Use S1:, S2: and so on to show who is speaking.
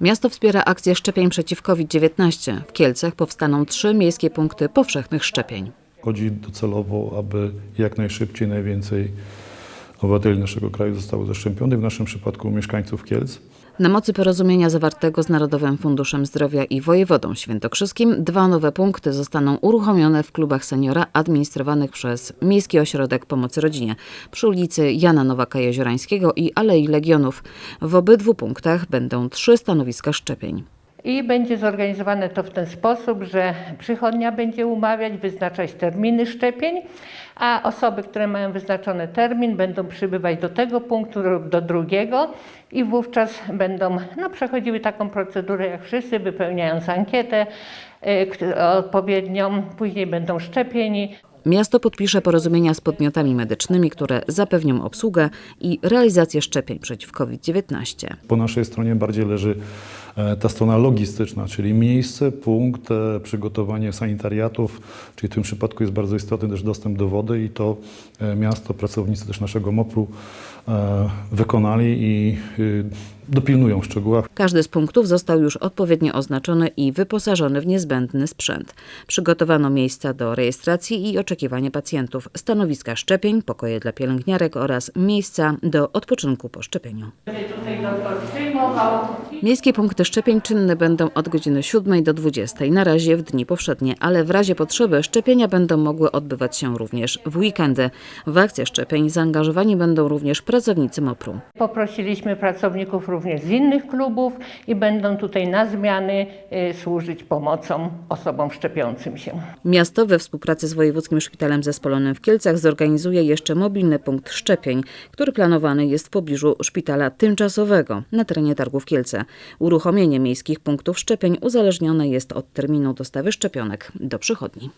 S1: Miasto wspiera akcję szczepień przeciw COVID-19. W Kielcach powstaną trzy miejskie punkty powszechnych szczepień.
S2: Chodzi docelowo, aby jak najszybciej najwięcej obywateli naszego kraju zostało zaszczepionych, w naszym przypadku mieszkańców Kielc.
S1: Na mocy porozumienia zawartego z Narodowym Funduszem Zdrowia i wojewodą świętokrzyskim dwa nowe punkty zostaną uruchomione w klubach seniora administrowanych przez Miejski Ośrodek Pomocy Rodzinie przy ulicy Jana Nowaka-Jeziorańskiego i Alei Legionów. W obydwu punktach będą trzy stanowiska szczepień.
S3: I będzie zorganizowane to w ten sposób, że przychodnia będzie umawiać, wyznaczać terminy szczepień, a osoby, które mają wyznaczony termin, będą przybywać do tego punktu lub do drugiego i wówczas będą no, przechodziły taką procedurę jak wszyscy, wypełniając ankietę y, odpowiednią, później będą szczepieni.
S1: Miasto podpisze porozumienia z podmiotami medycznymi, które zapewnią obsługę i realizację szczepień przeciw COVID-19.
S2: Po naszej stronie bardziej leży ta strona logistyczna, czyli miejsce, punkt, e, przygotowanie sanitariatów, czyli w tym przypadku jest bardzo istotny też dostęp do wody i to e, miasto, pracownicy też naszego MOPR-u e, wykonali i y, dopilnują w szczegółach.
S1: Każdy z punktów został już odpowiednio oznaczony i wyposażony w niezbędny sprzęt. Przygotowano miejsca do rejestracji i oczekiwania pacjentów, stanowiska szczepień, pokoje dla pielęgniarek oraz miejsca do odpoczynku po szczepieniu. Miejskie punkty szczepień czynne będą od godziny 7 do 20 na razie w dni powszednie, ale w razie potrzeby szczepienia będą mogły odbywać się również w weekendy. W akcję szczepień zaangażowani będą również pracownicy MOPR-u.
S3: Poprosiliśmy pracowników również z innych klubów i będą tutaj na zmiany y, służyć pomocą osobom szczepiącym się.
S1: Miasto we współpracy z Wojewódzkim Szpitalem Zespolonym w Kielcach zorganizuje jeszcze mobilny punkt szczepień, który planowany jest w pobliżu szpitala tymczasowego na terenie Targów Kielce. Uruchomienie miejskich punktów szczepień uzależnione jest od terminu dostawy szczepionek do przychodni.